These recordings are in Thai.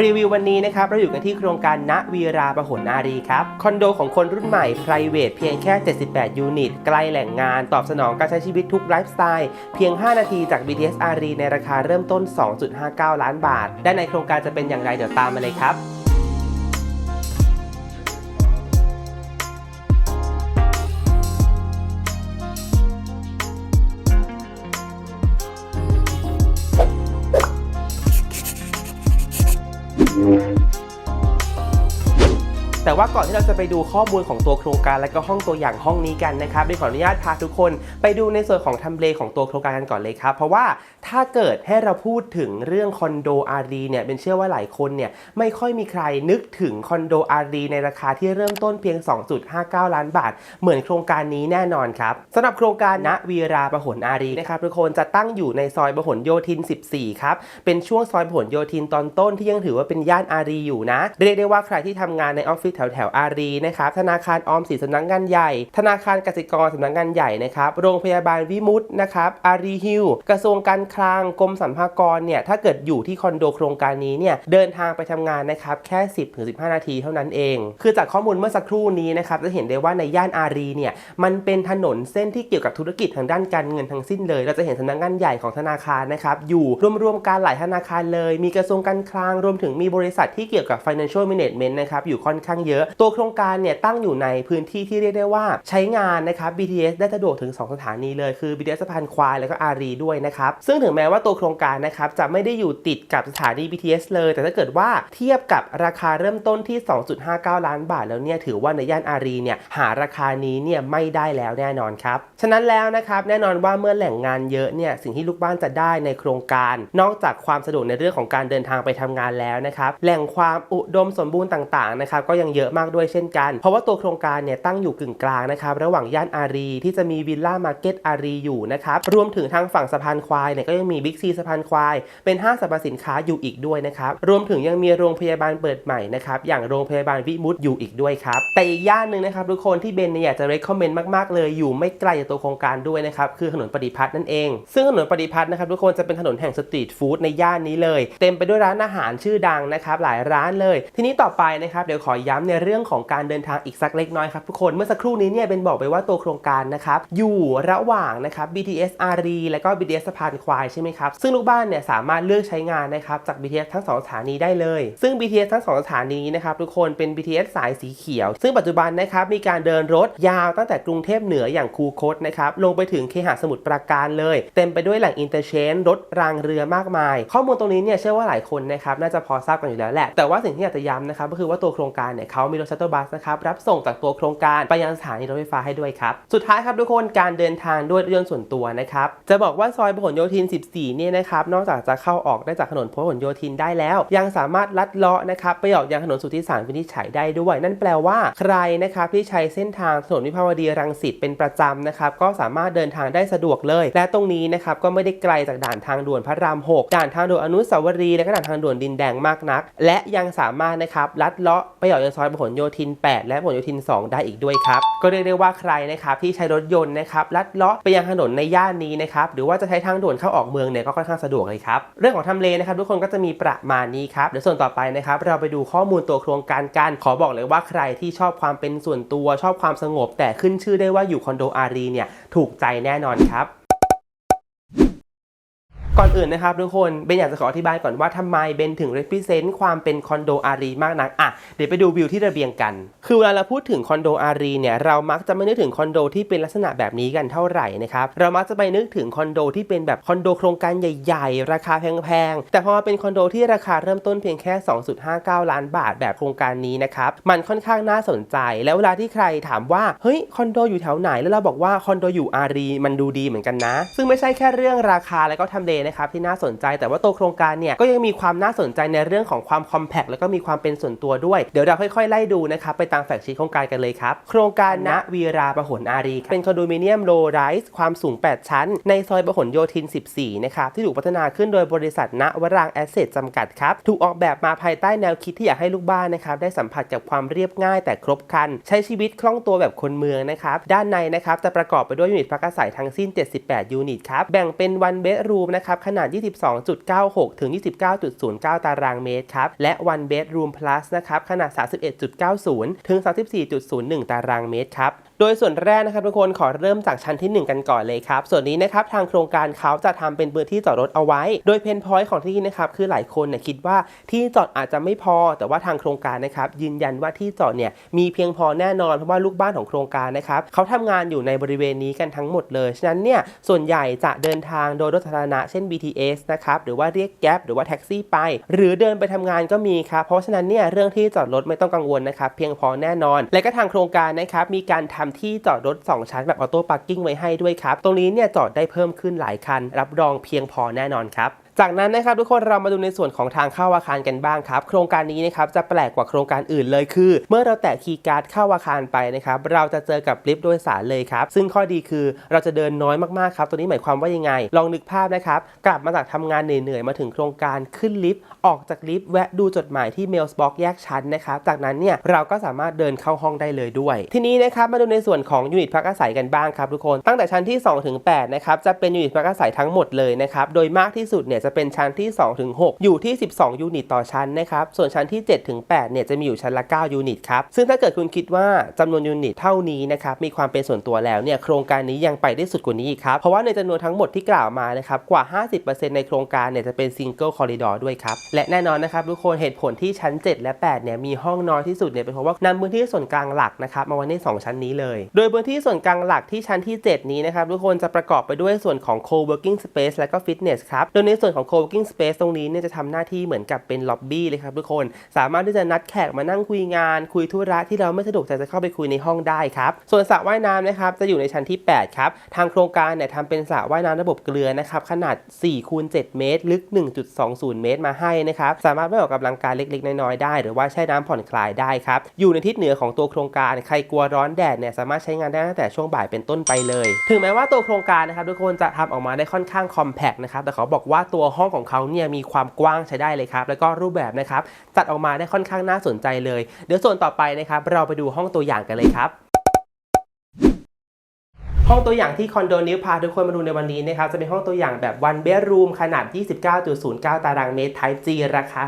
รีวิววันนี้นะครับเราอยู่กันที่โครงการณวีราประหลอารีครับคอนโดของคนรุ่นใหม่ private เพียงแค่ 78 ยูนิต ใกล้แหล่งงานตอบสนองการใช้ชีวิตทุกไลฟ์สไตล์เพียง 5 นาทีจาก BTS อารีในราคาเริ่มต้น 2.59 ล้านบาทด้านในโครงการจะเป็นอย่างไรเดี๋ยวตามมาเลยครับ ว่าก่อนที่เราจะไปดูข้อมูลของตัวโครงการและก็ห้องตัวอย่างห้องนี้กันนะครับดยวขออนุญาตพาทุกคนไปดูในส่วนของทำเลของตัวโครงการกันก่อนเลยครับเพราะว่าถ้าเกิดให้เราพูดถึงเรื่องคอนโดอารีเนี่ยเป็นเชื่อว่าหลายคนเนี่ยไม่ค่อยมีใครนึกถึงคอนโดอารีในราคาที่เริ่มต้นเพียง 2.59 ล้านบาท เหมือนโครงการนี้แน่นอนครับสำหรับโครงการณวีราประหลอารีนะครับทุกคนจะตั้งอยู่ในซอยประหลโยธิน 14 ครับ เป็นช่วงซอยประหลโยธินตอนต้นที่ยังถือว่าเป็นย่านอารีอยู่นะ เรียกได้ว่าใครที่ทำงานในออฟฟิศแถวแถวอารีนะครับธนาคารออมสินสำนักงานใหญ่ ธนาคารกสิกรสำนักงานใหญ่นะครับโรงพยาบาลวิมุตนะครับอารีฮิลกระทรวงการคลังกรมสรรพากรเนี่ยถ้าเกิดอยู่ที่คอนโดโครงการนี้เนี่ยเดินทางไปทำงานนะครับแค่ 10-15 นาทีเท่านั้นเอง คือจากข้อมูลเมื่อสักครู่นี้นะครับจะเห็นได้ว่าในย่านอารีเนี่ยมันเป็นถนนเส้นที่เกี่ยวกับธุรกิจทางด้านการเงินทั้งสิ้นเลย เราจะเห็นสำนักงานใหญ่ของธนาคารนะครับอยู่รวมๆกันหลายธนาคารเลย มีกระทรวงการคลังรวมถึงมีบริษัทที่เกี่ยวกับ financial management นะครับอยู่ค่อนข้างเยอะตัวโครงการเนี่ยตั้งอยู่ในพื้นที่ที่เรียกได้ว่าใช้งานนะครับ BTS ได้สะดวกถึง 2 สถานีเลย คือ BTS สะพานควายแล้วก็อารีด้วยนะครับ ซึ่งถึงแม้ว่าตัวโครงการนะครับจะไม่ได้อยู่ติดกับสถานี BTS เลย แต่ถ้าเกิดว่าเทียบกับราคาเริ่มต้นที่ 2.59 ล้านบาทแล้วเนี่ยถือว่าในย่านอารีเนี่ยหาราคานี้เนี่ยไม่ได้แล้วแน่นอนครับ ฉะนั้นแล้วนะครับแน่นอนว่าเมื่อแหล่งงานเยอะเนี่ยสิ่งที่ลูกบ้านจะได้ในโครงการ นอกจากความสะดวกในเรื่องของการเดินทางไปทำงานแล้วนะครับแหล่งความอุดมสมบูรณ์ต่างๆนะครับก็ยังเยอะมากด้วยเช่นกัน เพราะว่าตัวโครงการเนี่ยตั้งอยู่กึ่งกลางนะครับระหว่างย่านอารีที่จะมีวิลล่ามาร์เก็ตอารีอยู่นะครับรวมถึงทางฝั่งสะพานควายเนี่ยก็ยังมีบิ๊กซีสะพานควาย เป็นห้างสรรพสินค้าอยู่อีกด้วยนะครับรวมถึงยังมีโรงพยาบาลเปิดใหม่นะครับอย่างโรงพยาบาลวิมุตอยู่อีกด้วยครับแต่อีกย่านหนึ่งนะครับทุกคนที่เบนเนี่ยอยากจะ recommend มากๆ เลยอยู่ไม่ไกลจากตัวโครงการด้วยนะครับคือถนนปฏิพัฒน์นั่นเอง ซึ่งถนนปฏิพัฒน์นะครับทุกคนจะเป็นถนนแห่งสตรีทฟู้ดในย่านนี้เลย เต็มไปด้วยร้านอาหารชื่อดังนะครับหลายร้านเลย ทีนี้ต่อไปนะครับเดี๋ยวขอย้ำในเรื่องของการเดินทางอีกสักเล็กน้อยครับทุกคนเมื่อสักครู่นี้เนี่ยเป็นบอกไปว่าตัวโครงการนะครับอยู่ระหว่างนะครับ BTS อารีและก็ BTS สะพานควายใช่ไหมครับซึ่งลูกบ้านเนี่ยสามารถเลือกใช้งานนะครับจาก BTS ทั้งสองสถานีได้เลย ซึ่ง BTS ทั้งสองสถานีนะครับทุกคนเป็น BTS สายสีเขียว ซึ่งปัจจุบันนะครับมีการเดินรถยาวตั้งแต่กรุงเทพเหนืออย่างคูคตนะครับลงไปถึงเคหะสมุทรปราการเลย เต็มไปด้วยแหล่งอินเตอร์เชนรถรางเรือมากมาย ข้อมูลตรงนี้เนี่ยเชื่อว่าหลายคนนะครับน่าจะพอทราบกันอยู่แล้วแหละแต่ว่าสิ่งที่อยากจะย้ำนะครับก็คือว่าตัวโครงการเนี่ยเขามีรถชัตเตอร์บัสนะครับรับส่งจากตัวโครงการไปยังสถานีรถไฟฟ้าให้ด้วยครับ สุดท้ายครับทุกคนการเดินทางด้วยรถยนต์ส่วนตัวนะครับจะบอกว่าซอยพหลโยธิน 14 เนี่ยนะครับนอกจากจะเข้าออกได้จากถนนพหลโยธินได้แล้ว ยังสามารถลัดเลาะนะครับไปออกยังถนนสุทธิสารวินิจฉัยได้ด้วย นั่นแปลว่าใครนะครับที่ใช้เส้นทางถนนวิภาวดีรังสิตเป็นประจำนะครับก็สามารถเดินทางได้สะดวกเลย และตรงนี้นะครับก็ไม่ได้ไกลจากด่านทางด่วนพระราม 6 ด่านทางด่วนอนุสาวรีย์และก็ด่านทางด่วนดินแดงมากนัก และยังสามารถนะครับลัดเลาะไปออกยังซอยพหลโยธิน 8 และพหลโยธิน 2 ได้อีกด้วยครับ ก็เรียกได้ว่าใครนะครับที่ใช้รถยนต์นะครับลัดเลาะไปยังถนนในย่านนี้นะครับหรือว่าจะใช้ทางด่วนเข้าออกเมืองเนี่ยก็ค่อนข้างสะดวกเลยครับเรื่องของทำเลนะครับทุกคนก็จะมีประมาณนี้ครับเดี๋ยวส่วนต่อไปนะครับเราไปดูข้อมูลตัวโครงการกันขอบอกเลยว่าใครที่ชอบความเป็นส่วนตัวชอบความสงบ แต่ขึ้นชื่อได้ว่าอยู่คอนโดอารีเนี่ยถูกใจแน่นอนครับ ก่อนอื่นนะครับทุกคนเบนอยากจะขออธิบายก่อนว่าทำไมเบนถึง represent ความเป็นคอนโดอารีมากนักอะเดี๋ยวไปดูวิวที่ระเบียงกัน คือเวลาเราพูดถึงคอนโดอารีเนี่ยเรามักจะไม่นึกถึงคอนโดที่เป็นลักษณะแบบนี้กันเท่าไหร่นะครับเรามักจะไปนึกถึงคอนโดที่เป็นแบบคอนโดโครงการใหญ่ ๆ ราคาแพงๆแต่พอมาเป็นคอนโดที่ราคาเริ่มต้นเพียงแค่ 2.59 ล้านบาทแบบโครงการนี้นะครับมันค่อนข้างน่าสนใจ แล้วเวลาที่ใครถามว่าเฮ้ยคอนโดอยู่แถวไหนแล้วเราบอกว่าคอนโดอยู่อารีมันดูดีเหมือนกันนะ ซึ่งไม่ใช่แค่เรื่องราคาแล้วก็ทำเลนะครับที่น่าสนใจ แต่ว่าตัวโครงการเนี่ยก็ยังมีความน่าสนใจในเรื่องของความคอมแพคแล้วก็มีความเป็นส่วนตัวด้วย เดี๋ยวเราค่อยๆไล่ดูนะครับไปตามแฟกชีโครงการกันเลยครับ โครงการณวีราประหลอารีเป็นคอนโดมิเนียมโลไรส์ความสูง 8 ชั้น ในซอยประหลโยธิน 14 นะครับที่ถูกพัฒนาขึ้นโดยบริษัทณวรางแอสเซทจำกัดครับถูกออกแบบมาภายใต้แนวคิดที่อยากให้ลูกบ้านนะครับได้สัมผัสกับความเรียบง่าย แต่ครบครัน ใช้ชีวิตคล่องตัวแบบคนเมืองนะครับด้านในนะครับจะประกอบไปด้วยยูนิตพักอาศัยทั้งสิ้น 78 ยูนิตครับแบ่งเป็น one bedroom นะครับนะครับขนาด 22.96 ถึง 29.09 ตารางเมตรครับ และ one bedroom plus นะครับขนาด 31.90 ถึง 34.01 ตารางเมตรครับ โดยส่วนแรกนะครับทุกคนขอเริ่มจากชั้นที่ 1 กันก่อนเลยครับ ส่วนนี้นะครับทางโครงการเขาจะทำเป็นพื้นที่จอดรถเอาไว้ โดยเพนพอยต์ของที่นี่นะครับคือหลายคนเนี่ยคิดว่าที่จอดอาจจะไม่พอ แต่ว่าทางโครงการนะครับยืนยันว่าที่จอดเนี่ยมีเพียงพอแน่นอนเพราะว่าลูกบ้านของโครงการนะครับเขาทำงานอยู่ในบริเวณนี้กันทั้งหมดเลยฉะนั้นเนี่ยส่วนใหญ่จะเดินทางโดยรถสาธารณะเช่น BTS นะครับหรือว่าเรียกแก๊ปหรือว่าแท็กซี่ไป หรือเดินไปทำงานก็มีครับเพราะฉะนั้นเนี่ยเรื่องที่จอดรถไม่ต้องกังวลนะครับเพียงพอแน่นอน และก็ทางโครงการนะครับมีการทำที่จอดรถ 2 ชั้นแบบออโต้พาร์กิ้งไว้ให้ด้วยครับ ตรงนี้เนี่ยจอดได้เพิ่มขึ้นหลายคัน รับรองเพียงพอแน่นอนครับ จากนั้นนะครับทุกคนเรามาดูในส่วนของทางเข้าอาคารกันบ้างครับ โครงการนี้นะครับจะแปลกกว่าโครงการอื่นเลยคือ เมื่อเราแตะคีย์การ์ดเข้าอาคารไปนะครับเราจะเจอกับลิฟต์โดยสารเลยครับซึ่งข้อดีคือเราจะเดินน้อยมากๆครับตัวนี้หมายความว่ายังไง ลองนึกภาพนะครับกลับมาจากทำงานเหนื่อยๆมาถึงโครงการขึ้นลิฟต์ออกจากลิฟต์แวะดูจดหมายที่เมลส์บ็อกแยกชั้นนะครับจากนั้นเนี่ยเราก็สามารถเดินเข้าห้องได้เลยด้วย ทีนี้นะครับมาดูในส่วนของยูนิตพักอาศัยกันบ้างครับทุกคนตั้งแต่ชั้นที่2ถึง8นะครับจะเป็นยูนิตพักอาศัยทั้งหมดเลยนะครับโดยมากที่สุดเนี่ยจะเป็นชั้นที่ 2 ถึง 6 อยู่ที่ 12 ยูนิตต่อชั้นนะครับ ส่วนชั้นที่ 7 ถึง 8 เนี่ยจะมีอยู่ชั้นละ 9 ยูนิตครับ ซึ่งถ้าเกิดคุณคิดว่าจำนวนยูนิตเท่านี้นะครับมีความเป็นส่วนตัวแล้วเนี่ยโครงการนี้ยังไปได้สุดกว่านี้อีกครับ เพราะว่าในจำนวนทั้งหมดที่กล่าวมานะครับกว่า 50%ในโครงการเนี่ยจะเป็นซิงเกิลคอริดอร์ด้วยครับ และแน่นอนนะครับทุกคนเหตุผลที่ชั้น 7 และ 8 เนี่ยมีห้องน้อยที่สุดเนี่ยเป็นเพราะว่านำพื้นที่ส่วนกลางหลักนะครับมาไว้ใน 2 ชั้นนี้เลย โดยพื้นที่ส่วนกลางหลักที่ชั้นที่ 7 นี้นะครับทุกคนจะประกอบไปด้วยส่วนของ co-working space และก็ fitness ครับ โดยในส่วนของ co-working space ตรงนี้เนี่ยจะทำหน้าที่เหมือนกับเป็นล็อบบี้เลยครับทุกคน สามารถที่จะนัดแขกมานั่งคุยงาน คุยธุระที่เราไม่สะดวกใจจะเข้าไปคุยในห้องได้ครับ ส่วนสระว่ายน้ำนะครับจะอยู่ในชั้นที่ 8 ครับ ทางโครงการเนี่ยทำเป็นสระว่ายน้ำระบบเกลือนะครับ ขนาด4คูณ7เมตร ลึก 1.20 เมตรมาให้นะครับ สามารถไปออกกำลังกายเล็ก ๆ น้อยๆได้ หรือว่าแช่น้ำผ่อนคลายได้ครับ อยู่ในทิศเหนือของตัวโครงการ ใครกลัวร้อนแดดเนี่ยสามารถใช้งานได้ตั้งแต่ช่วงบ่ายเป็นต้นไปเลย ถึงแม้ว่าตัวโครงการนะครับทุกคนจะทำออกมาได้ค่อนข้างคอมแพคนะครับ แต่เขาบอกว่าตัวห้องของเขาเนี่ยมีความกว้างใช้ได้เลยครับ แล้วก็รูปแบบนะครับจัดออกมาได้ค่อนข้างน่าสนใจเลย เดี๋ยวส่วนต่อไปนะครับ เราไปดูห้องตัวอย่างกันเลยครับ ห้องตัวอย่างที่คอนโดนิวพาทุกคนมาดูในวันนี้นะครับจะเป็นห้องตัวอย่างแบบ one bedroom ขนาด 29.09 ตารางเมตร Type G ราคา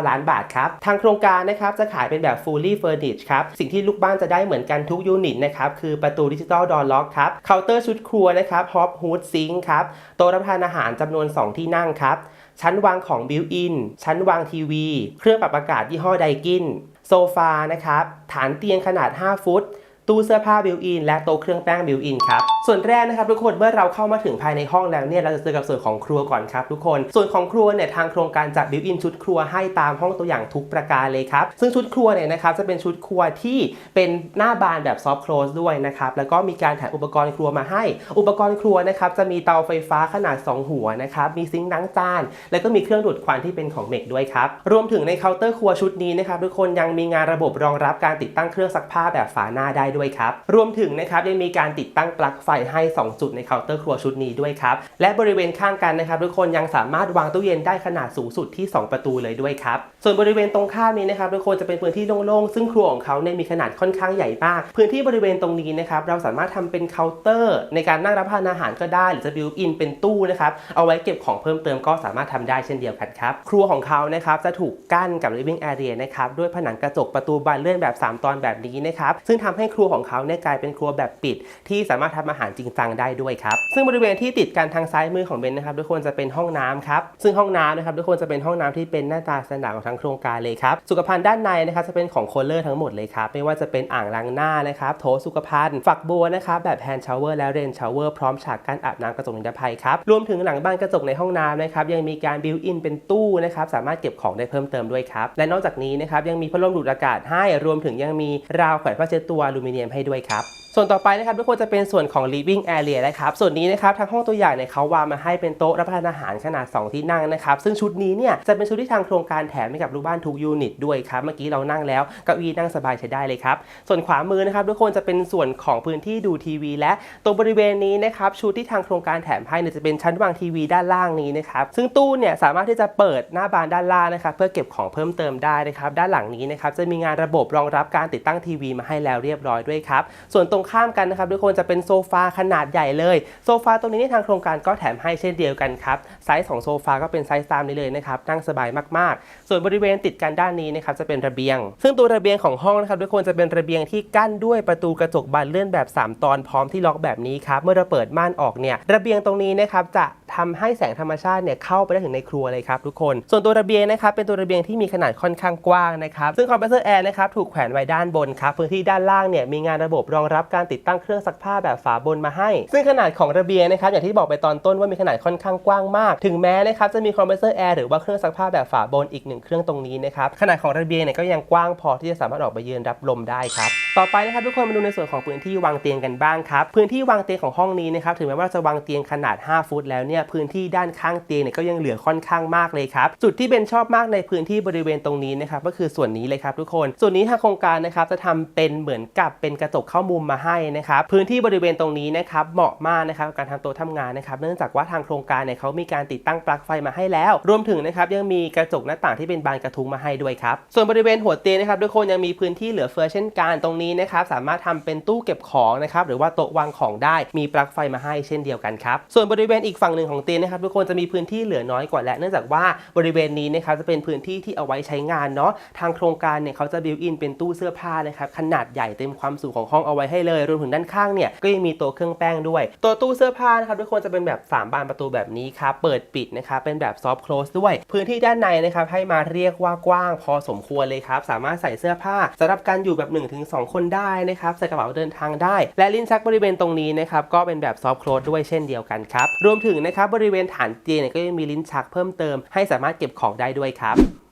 3.59 ล้านบาทครับ ทางโครงการนะครับจะขายเป็นแบบ fully furnished ครับ สิ่งที่ลูกบ้านจะได้เหมือนกันทุกยูนิตนะครับ คือประตูดิจิตอลดอร์ล็อกครับเคาน์เตอร์ชุดครัวนะครับฮอปฮูดซิงค์ครับโต๊ะรับประทานอาหารจำนวน 2 ที่นั่งครับ ชั้นวางของบิวอินชั้นวางทีวี เครื่องปรับอากาศยี่ห้อไดกินโซฟานะครับฐานเตียงขนาด 5 ฟุต ตู้เสื้อผ้าบิวอินและโต๊ะเครื่องแป้งบิวอินครับ ส่วนแรกนะครับทุกคนเมื่อเราเข้ามาถึงภายในห้องแล้วเนี่ยเราจะเจอกับส่วนของครัวก่อนครับทุกคน ส่วนของครัวเนี่ยทางโครงการจัดบิวอินชุดครัวให้ตามห้องตัวอย่างทุกประการเลยครับ ซึ่งชุดครัวเนี่ยนะครับจะเป็นชุดครัวที่เป็นหน้าบานแบบซอฟต์คลอสด้วยนะครับ แล้วก็มีการแถมอุปกรณ์ครัวมาให้ อุปกรณ์ครัวนะครับจะมีเตาไฟฟ้าขนาด 2 หัวนะครับ มีซิงค์ล้างจาน แล้วก็มีเครื่องดูดควันที่เป็นของเมกด้วยครับ รวมถึงในเคาน์เตอร์ครัวชุดนี้นะครับทุกคนยังมีงานระบบรองรับการติดตั้งเครื่องซักผ้าแบบฝาหน้าได้ด้วยครับ รวมถึงนะครับยังมีการติดตั้งปลั๊กไฟให้ 2 จุดในเคาน์เตอร์ครัวชุดนี้ด้วยครับ และบริเวณข้างกันนะครับทุกคนยังสามารถวางตู้เย็นได้ขนาดสูงสุดที่ 2 ประตูเลยด้วยครับ ส่วนบริเวณตรงข้ามนี้นะครับทุกคนจะเป็นพื้นที่โล่งๆซึ่งครัวของเขาเนี่ยมีขนาดค่อนข้างใหญ่มาก พื้นที่บริเวณตรงนี้นะครับเราสามารถทำเป็นเคาน์เตอร์ ในการนั่งรับประทานอาหารก็ได้ หรือจะบิวอินเป็นตู้นะครับเอาไว้เก็บของเพิ่มเติมก็สามารถทำได้เช่นเดียวกันครับครัวของเขานะครับจะถูกกั้นกับ living area นะครับด้วยผนังกระจกประตูบานเลื่อนแบบ 3 ตอนแบบนี้นะครับซึ่งทำให้ครัวของเขาเนี่ยกลายเป็นครัวแบบปิด ที่สามารถทำอาหารจริงจังได้ด้วยครับ ซึ่งบริเวณที่ติดกันทางซ้ายมือของเบนนะครับทุกคนจะเป็นห้องน้ำครับ ซึ่งห้องน้ำนะครับทุกคนจะเป็นห้องน้ำที่เป็นหน้าตาสแตนดาร์ดของทั้งโครงการเลยครับสุขภัณฑ์ด้านในนะครับจะเป็นของโคลเลอร์ทั้งหมดเลยครับไม่ว่าจะเป็นอ่างล้างหน้านะครับโถสุขภัณฑ์ฝักบัวนะครับแบบแฮนด์ชาวเวอร์และเรนชาวเวอร์พร้อมฉากกั้นอาบน้ำกระจกนิรภัยครับรวมถึงหลังบ้านกระจกในห้องน้ำนะครับยังมีการบิวอินเป็นตู้นะครับสามารถเก็บของได้เพิ่มเติมด้วยครับและนอกจากนี้นะครับยังมีพัดลมดูดอากาศให้รวมถึงยังมีราวแขวนผ้าเช็ดตัวลูมิเนียมให้ด้วยครับ ส่วนต่อไปนะครับทุกคนจะเป็นส่วนของ living area นะครับ ส่วนนี้นะครับทางห้องตัวอย่างเนี่ยเขาวางมาให้เป็นโต๊ะรับประทานอาหารขนาด 2 ที่นั่งนะครับ ซึ่งชุดนี้เนี่ยจะเป็นชุดที่ทางโครงการแถมให้กับลูกบ้านทุกยูนิตด้วยครับ เมื่อกี้เรานั่งแล้วเก้าอี้นั่งสบายใช้ได้เลยครับ ส่วนขวามือนะครับทุกคนจะเป็นส่วนของพื้นที่ดูทีวี และตรงบริเวณนี้นะครับชุดที่ทางโครงการแถมให้เนี่ยจะเป็นชั้นวางทีวีด้านล่างนี้นะครับซึ่งตู้เนี่ยสามารถที่จะเปิดหน้าบานด้านล่างนะครับเพื่อเก็บของเพิ่มเติมได้นะครับด้านหลังนี้นะครับจะมีงานระบบรองรับการติดตั้งทีวีมาให้แล้วเรียบร้อยด้วยครับส่วนตรงรงข้ามกันนะครับทุกคนจะเป็นโซฟาขนาดใหญ่เลยโซฟาตรงนี้ในทางโครงการก็แถมให้เช่นเดียวกันครับไซส์ของโซฟาก็เป็นไซส์ตามนี้เลยนะครับนั่งสบายมากๆ ส่วนบริเวณติดกันด้านนี้นะครับจะเป็นระเบียง ซึ่งตัวระเบียงของห้องนะครับทุกคนจะเป็นระเบียงที่กั้นด้วยประตูกระจกบานเลื่อนแบบ 3 ตอนพร้อมที่ล็อกแบบนี้ครับเมื่อเราเปิดม่านออกเนี่ยระเบียงตรงนี้นะครับจะทำให้แสงธรรมชาติเนี่ยเข้าไปได้ถึงในครัวเลยครับทุกคน ส่วนตัวระเบียงนะครับเป็นตัวระเบียงที่มีขนาดค่อนข้างกว้างนะครับซึ่งคอมเพรสเซอร์แอร์นะครับถูกแขวนไว้ด้านบนครับพื้นที่ด้านล่างเนี่ยมีงานระบบรองรับการติดตั้งเครื่องซักผ้าแบบฝาบนมาให้ ซึ่งขนาดของระเบียงนะครับอย่างที่บอกไปตอนต้นว่ามีขนาดค่อนข้างกว้างมาก ถึงแม้นะครับจะมีคอมเพรสเซอร์แอร์หรือว่าเครื่องซักผ้าแบบฝาบนอีกหนึ่งเครื่องตรงนี้นะครับขนาดของระเบียงเนี่ยก็ยังกว้างพอที่จะสามารถออกไปยืนรับลมได้ครับต่อไปนะครับทุกคนมาดูในส่วนของพื้นที่วางเตียงกันบ้างครับพื้นที่วางเตียงของห้องนี้นะครับถึงแม้ว่าจะวางเตียงขนาด 5 ฟุต แล้วเนี่ยพื้นที่ด้านข้างเตียงเนี่ยก็ยังเหลือค่อนข้างมากเลยครับจุดที่เบนชอบมากในพื้นที่บริเวณตรงนี้นะครับก็คือส่วนนี้เลยครับทุกคนส่วนนี้ทางโครงการนะครับจะทำเป็นเหมือนกับเป็นกระจกเข้ามุมมาให้นะครับพื้นที่บริเวณตรงนี้นะครับเหมาะมากนะครับการทำโต๊ะทำงานนะครับเนื่องจากว่าทางโครงการเนี่ยเขามีการติดตั้งปลั๊กไฟมาให้แล้ว รวมถึงนะครับยังมีกระจกหน้าต่างที่เป็นบานกระทุ้งมาให้ด้วยครับส่วนบริเวณหัวเตียงนะครับทุกคนยังมีพื้นที่เหลือเฟือเช่นกันตรงนี้นะครับสามารถทำเป็นตู้เก็บของนะครับหรือว่าโต๊ะวางของได้มีปลั๊กไฟมาให้เช่นเดียวกันครับส่วนบริเวณอีกฝั่งหนึ่งของเตียงนะครับทุกคนจะมีพื้นที่เหลือน้อยกว่าและเนื่องจากว่าบริเวณนี้นะครับจะเป็นพื้นที่ที่เอาไว้ใช้งานเนาะทางโครงการเนี่ยเขาจะบิวอินเป็นตู้เสื้อผ้านะครับขนาดใหญ่เต็มความสูงของห้องเอาไว้ให้เลยรวมถึงด้านข้างเนี่ยก็ยังมีตัวเครื่องแป้งด้วย ตัวตู้เสื้อผ้านะครับทุกคนจะเป็นแบบ 3 บานประตูแบบนี้ครับเปิดปิดนะครับเป็นแบบซอฟต์คลอสด้วย พื้นที่ด้านในนะครับให้มาเรียกว่ากว้างพอสมควรเลยครับสามารถใส่เสื้อผ้าสำหรับการอยู่แบบ 1-2 คนได้นะครับใส่กระเป๋าเดินทางได้ และลิ้นชักบริเวณตรงนี้นะครับก็เป็นแบบซอฟต์คลอสด้วยเช่นเดียวกันครับรวมถึงนะครับบริเวณฐานเตียงก็ยังมีลิ้นชักเพิ่มเติมให้สามารถเก็บของได้ด้วยครับ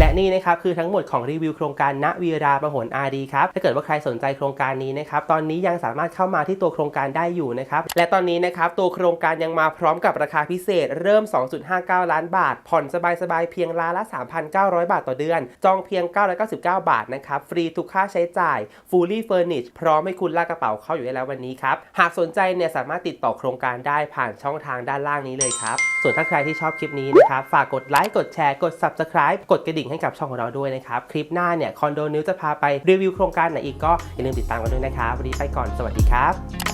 และนี่นะครับคือทั้งหมดของรีวิวโครงการณวีราประหลอาดีครับถ้าเกิดว่าใครสนใจโครงการนี้นะครับตอนนี้ยังสามารถเข้ามาที่ตัวโครงการได้อยู่นะครับและตอนนี้นะครับตัวโครงการยังมาพร้อมกับราคาพิเศษ เริ่ม 2.59 ล้านบาท ผ่อนสบายๆเพียงราละ 3,900 บาทต่อเดือน จองเพียง 999 บาทนะครับฟรีทุกค่าใช้จ่าย fully furnished พร้อมให้คุณลากกระเป๋าเข้าอยู่ได้แล้ววันนี้ครับหากสนใจเนี่ยสามารถติดต่อโครงการได้ผ่านช่องทางด้านล่างนี้เลยครับส่วนถ้าใครที่ชอบคลิปนี้นะครับฝากกดไลค์กดแชร์กด subscribe กดกระดิ่งให้กับช่องของเราด้วยนะครับ คลิปหน้าเนี่ยคอนโดนิวจะพาไปรีวิวโครงการไหนอีกก็อย่าลืมติดตามกันด้วยนะครับ วันนี้ไปก่อน สวัสดีครับ